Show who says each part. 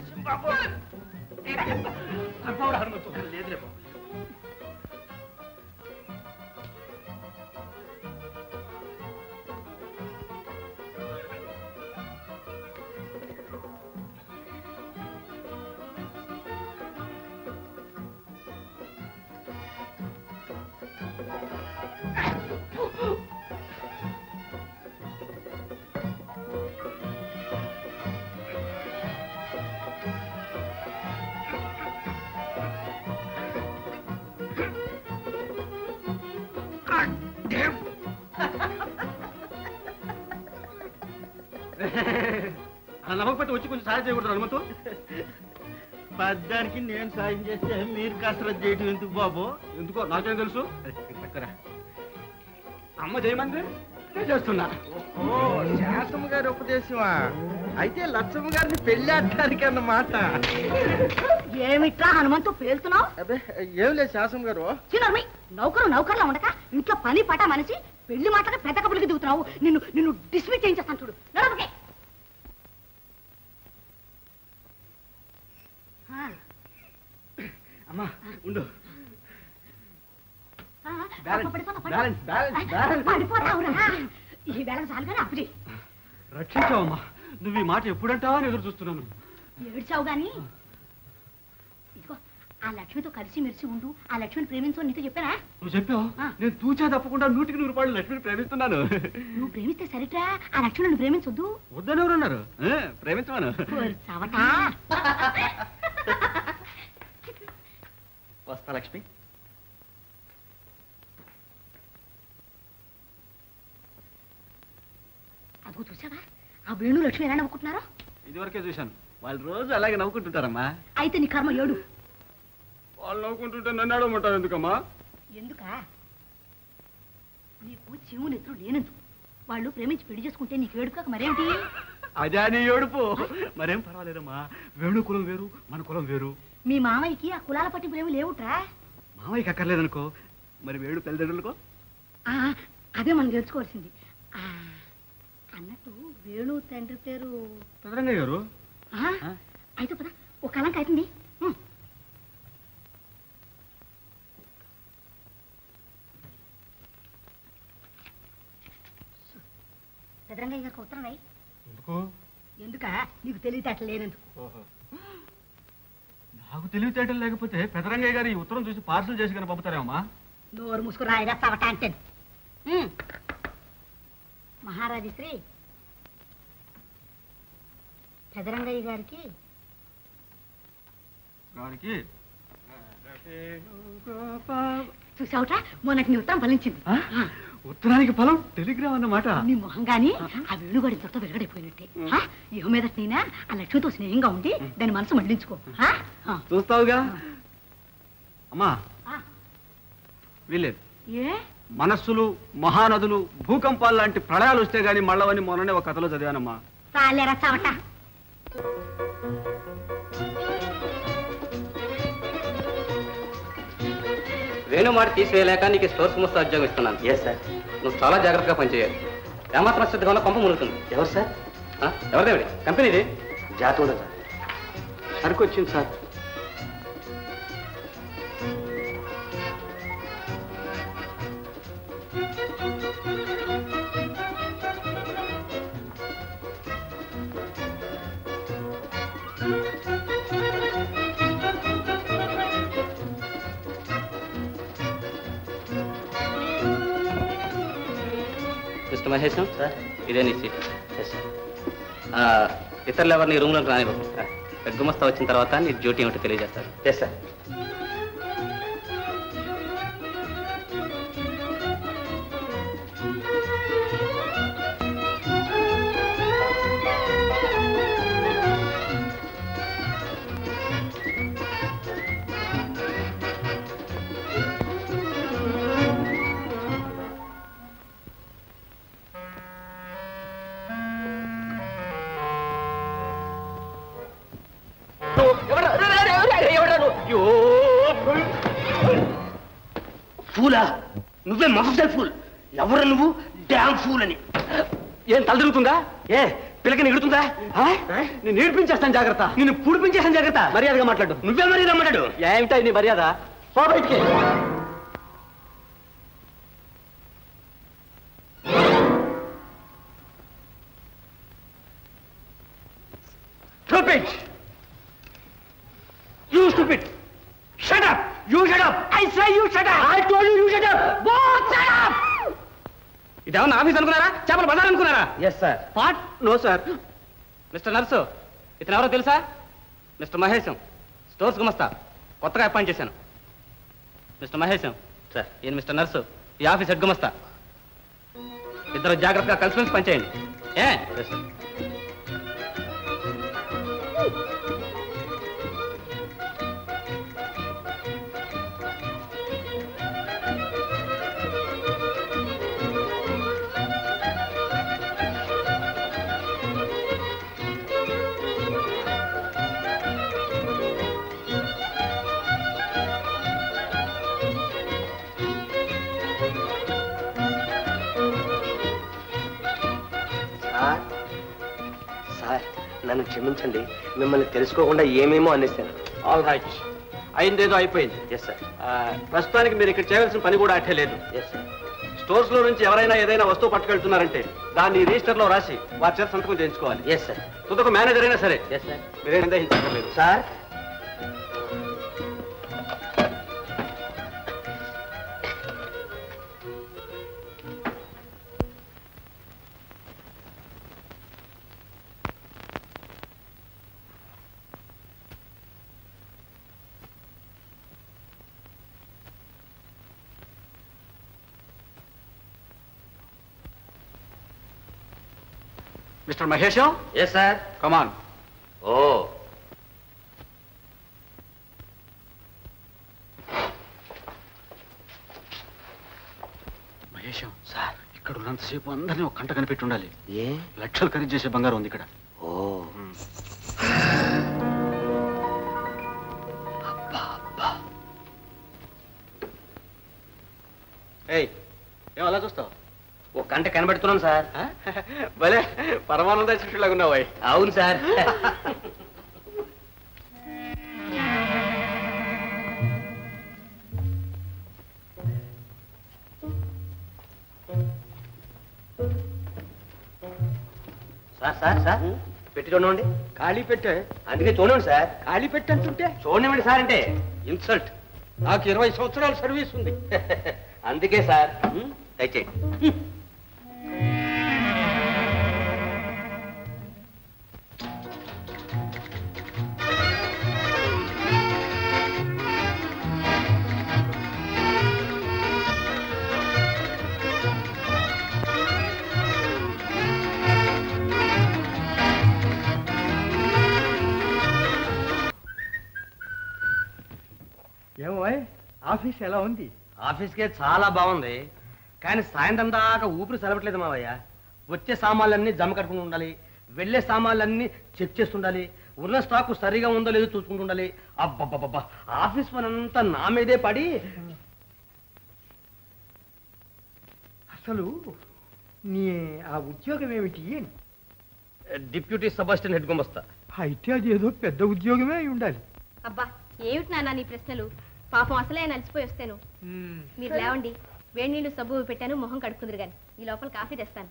Speaker 1: 신부하고
Speaker 2: 반박을 하는 것도 그걸 내드려 봐. నమ్మకపోతే వచ్చి కొంచెం సాయం చేయకూడదు హనుమంతు.
Speaker 1: పద్దానికి నేను సాయం చేస్తే మీరు కసరత్ చేయటం ఎందుకు బాబు?
Speaker 2: ఎందుకో నాకేం తెలుసు? అమ్మ చేయమంది నేను చేస్తున్నా.
Speaker 1: ఓ శాసమ్మ గారి ఉపదేశమా? అయితే లచ్చమ్మ గారిని పెళ్ళి ఆడటానికి అన్నమాట.
Speaker 3: ఏమిట్రా హనుమంతు పేలుతున్నావు?
Speaker 1: అబ్బే ఏం లేదు శాసమ్మ గారు.
Speaker 3: చిన్నమ్మి నౌకరు నౌకర్లా ఉండక ఇంట్లో పని పట మనిషి పెళ్ళి మాటగా పెద్ద కబులకి దిగుతున్నావు నిన్ను నిన్ను డిస్మిస్ చేయించేస్తాను చూడు. నడవకే.
Speaker 2: అమ్మా ఉండు.
Speaker 3: పడిపోతావురా. ఈ వేళ చాలు కానీ అప్పుడు
Speaker 2: రక్షించావమ్మా. నువ్వు ఈ మాట ఎప్పుడంటావా అని ఎదురు చూస్తున్నాను.
Speaker 3: ఏడ్చావు గాని? ఇదిగో ఆ లక్ష్మితో కలిసి మెరిసి ఉండు ఆ లక్ష్మిని ప్రేమించు నీతో చెప్పానా?
Speaker 2: నువ్వు చెప్పావు?
Speaker 3: ఆ.
Speaker 2: నేను తూచా తప్పకుండా నూటికి నూరు రూపాయలు లక్ష్మిని ప్రేమిస్తున్నాను.
Speaker 3: నువ్వు ప్రేమిస్తే సరిట్రా? ఆ లక్ష్మి నన్ను ప్రేమించొద్దు.
Speaker 2: వద్దని ఎవరున్నారు? ఏ, ప్రేమించమను.
Speaker 3: ఓరి చవటా.
Speaker 2: వస్తా లక్ష్మి.
Speaker 3: ఆ వేణు లక్ష్మి ఎలా నవ్వుకుంటున్నారో?
Speaker 2: ఇదివరకే చూశాను. వాళ్ళు రోజు అలాగే నవ్వుకుంటుంటారమ్మా.
Speaker 3: అయితే నీ కర్మ ఏడు.
Speaker 2: వాళ్ళు నవ్వుకుంటుంటే నన్ను అడగమంటారు ఎందుకమ్మా?
Speaker 3: ఎందుకా? నీకు చెవు నెత్తురు లేనందుకు. వాళ్ళు ప్రేమించి పెళ్ళి చేసుకుంటే నీకు ఏడుకాక మరేమిటి?
Speaker 2: అదే నీ ఏడుపు. మరేం పర్వాలేదమ్మా. వేణు కులం వేరు మన కులం వేరు.
Speaker 3: మీ మామయ్యకి ఆ కులాల పట్టింపులు ఏమి లేవుట్రా?
Speaker 2: మామయ్యకి అక్కర్లేదనుకో. మరి వేణు తల్లిదండ్రులకో?
Speaker 3: ఆ, అదే మనం తెలుసుకోవాల్సింది. ఆ, అన్నట్టు వేణు తండ్రి పేరు
Speaker 2: పెదరంగయ్య గారు?
Speaker 3: అయితే పద. ఒక కలంక అవుతుంది. పెదరంగయ్య గారికి ఉత్తరం రాయి.
Speaker 2: ఎందుకు?
Speaker 3: ఎందుక? నీకు తెలివితేటలు లేనందుకు.
Speaker 2: నాకు తెలివితేటలు లేకపోతే పెదరంగయ్య గారు ఈ ఉత్తరం చూసి పార్సల్ చేసి కానీ పంపుతారేమమ్మా?
Speaker 3: నోరు ముసుకు రాయిగా చవట అంటే ఉం. మహారాజు శ్రీ పెదరంగయ్య గారికి.
Speaker 2: గారికి.
Speaker 3: చూసావుట మొన్నటి నీ ఉత్తరం ఫలించింది.
Speaker 2: ఆ? ఉత్తరానికి ఫలం టెలిగ్రామ్ అన్నమాట.
Speaker 3: నీ మొహం గాని ఆ. వేణుగాడి ఇంతతో వెలుగడైపోయినట్టే ఆ? ఇహ మీద నేనా? ఆ లక్ష్మితో స్నేహంగా ఉండి దాని మనసు మళ్ళించుకో.
Speaker 2: చూస్తావుగా? అమ్మా. వీలేదు
Speaker 3: ఏ?
Speaker 2: మనస్సులు మహానదులు భూకంపాలు లాంటి ప్రళయాలు వస్తే గానీ మళ్ళవని మొన్ననే ఒక కథలో చదివానమ్మా.
Speaker 3: చాలేరా చవట.
Speaker 4: వేణు మాట తీసివేయలేక నీకు స్టోర్ సంస్థ ఉద్యోగం ఇస్తున్నాను. ఎస్ సార్ నువ్వు చాలా జాగ్రత్తగా పనిచేయాలి. ఏమాత్రం అశ్రద్ధగా ఉన్నా పంప మునుగుతుంది. ఎవరు సార్ ఎవరిదేవిడి కంపెనీది? జాతీయ సార్
Speaker 2: సరుకు వచ్చింది సార్
Speaker 4: మిస్టర్ మహేశం సార్. ఇదే నీ సీట్. ఇతరులు ఎవరిని రూమ్లోకి రానివ్వకు పెద్ద గుమస్తా వచ్చిన తర్వాత నీ డ్యూటీ ఏమిటో తెలియజేస్తారు. ఎస్ సార్
Speaker 5: ఫూలా? నువ్వే మఫ్జల్ ఫూల్. ఎవరు నువ్వు? డ్యామ్ ఫూల్ అని.
Speaker 4: ఏం తల తిరుగుతుందా?
Speaker 5: ఏ పిల్లకి ఎగురుతుందా ఆ?
Speaker 2: నేను నేర్పించేస్తాను జాగ్రత్త.
Speaker 5: నిన్ను పుడిపించేసాను జాగ్రత్త.
Speaker 2: మర్యాదగా మాట్లాడు.
Speaker 5: నువ్వే మరి రమ్మన్నాడు
Speaker 2: ఏమిటా నీ మర్యాద? పో బయటికి.
Speaker 5: Stupid!
Speaker 4: ఇదేమన్నా ఆఫీస్ అనుకున్నారా? చేపలు బజార్ అనుకున్నారా?
Speaker 5: ఎస్ సార్
Speaker 2: పాట్ నో సార్
Speaker 4: మిస్టర్ నర్సు ఇతను ఎవరో తెలుసా? మిస్టర్ మహేశం. స్టోర్స్ గుమస్తా. కొత్తగా అపాయింట్ చేశాను. మిస్టర్ మహేశం.
Speaker 5: సార్
Speaker 4: ఈయన మిస్టర్ నర్సు. ఈ ఆఫీస్ హెడ్ గుమస్తా. ఇద్దరు జాగ్రత్తగా కలిసిమెలిసి పనిచేయండి. ఏ?
Speaker 5: నన్ను క్షమించండి. మిమ్మల్ని తెలుసుకోకుండా ఏమేమో అనేసాను
Speaker 2: ఆల్ రైట్ అయిందేదో అయిపోయింది.
Speaker 5: ఎస్ సార్
Speaker 2: ప్రస్తుతానికి మీరు ఇక్కడ చేయవలసిన పని కూడా అట్టే లేదు.
Speaker 5: ఎస్ సార్
Speaker 2: స్టోర్స్లో నుంచి ఎవరైనా ఏదైనా వస్తువు పట్టుకెళ్తున్నారంటే దాన్ని రిజిస్టర్లో రాసి వారి చేత సంతకం చేయించుకోవాలి.
Speaker 5: ఎస్ సార్
Speaker 2: తుదకు మేనేజర్ అయినా సరే
Speaker 5: ఎస్ సార్
Speaker 2: మీరేం
Speaker 5: sir
Speaker 2: mister Mahesham
Speaker 5: yes sir
Speaker 2: come on
Speaker 5: oh.
Speaker 2: Mahesham sir ఇక్కడ ఉన్నంతసేపు అందరినీ ఒక కంట కనిపెట్టి ఉండాలి.
Speaker 5: ఏ?
Speaker 2: లక్షలు ఖరీదు చేసే బంగారం ఉంది ఇక్కడ.
Speaker 5: ఓ.
Speaker 2: ఏయ్ ఏం అలా చూస్తావు?
Speaker 5: ఒక గంట కనబెడుతున్నాను సార్.
Speaker 2: భలే పరమానంద శిష్యులాగా ఉన్నావు
Speaker 5: అవును సార్. Sir sir sir. పెట్టి చూడండి.
Speaker 2: ఖాళీ పెట్టే?
Speaker 5: అందుకే చూడండి సార్.
Speaker 2: ఖాళీ పెట్టంటుంటే?
Speaker 5: చూడండి సార్ అంటే.
Speaker 2: ఇన్సల్ట్. నాకు ఇరవై సంవత్సరాల సర్వీస్ ఉంది.
Speaker 5: అందుకే సార్. దయచేయండి.
Speaker 1: ఆఫీస్ ఎలా ఉంది?
Speaker 5: ఆఫీస్కే చాలా బాగుంది. కానీ సాయంత్రం దాకా ఊపిరి సెలవట్లేదు మావయ్య. వచ్చే సామాన్లన్నీ జమ కట్టుకుని ఉండాలి. వెళ్ళే సామాన్లన్నీ చెక్ చేస్తుండాలి. ఉన్న స్టాక్ సరిగా ఉందో లేదో చూసుకుంటుండాలి అబ్బబ్బబ్బబ్బా. ఆఫీస్ పని అంతా నా మీదే పడి.
Speaker 1: అసలు నీ ఆ ఉద్యోగం ఏమిటి?
Speaker 5: డిప్యూటీ సబ్ అసిస్టెంట్ హెడ్ గుమస్తా.
Speaker 1: అయితే అది ఏదో పెద్ద ఉద్యోగమే అయి ఉండాలి.
Speaker 6: అబ్బా ఏమిటి నాన్న నీ ప్రశ్నలు? పాపం అసలే ఆయన అలసిపోయి వస్తాను మీరు లేవండి. వేడి నీళ్ళు సబ్బు పెట్టాను మొహం కడుక్కుందరు గాని. ఈ లోపల కాఫీ తెస్తాను.